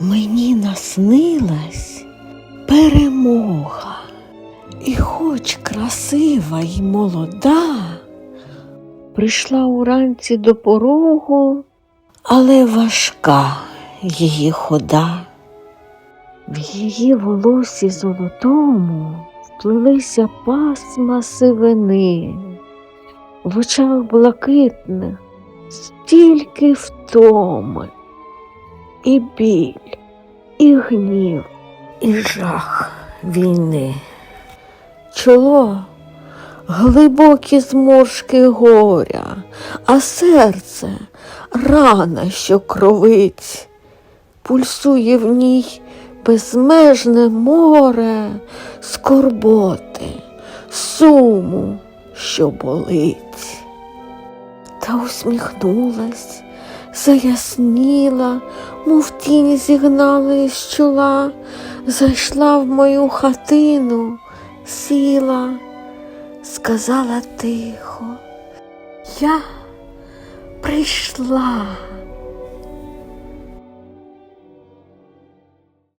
Мені наснилась перемога, і хоч красива й молода, прийшла уранці до порогу, але важка її хода. В її волосі золотому вплилися пасма сивини, в очах блакитних стільки втоми, і біль, і гнів, і жах війни. Чоло глибокі зморшки горя, а серце рана, що кровить, пульсує в ній безмежне море скорботи, суму, що болить. Та усміхнулась, заясніла, мов тінь зігнали з чола, зайшла в мою хатину, сіла, сказала тихо, я прийшла.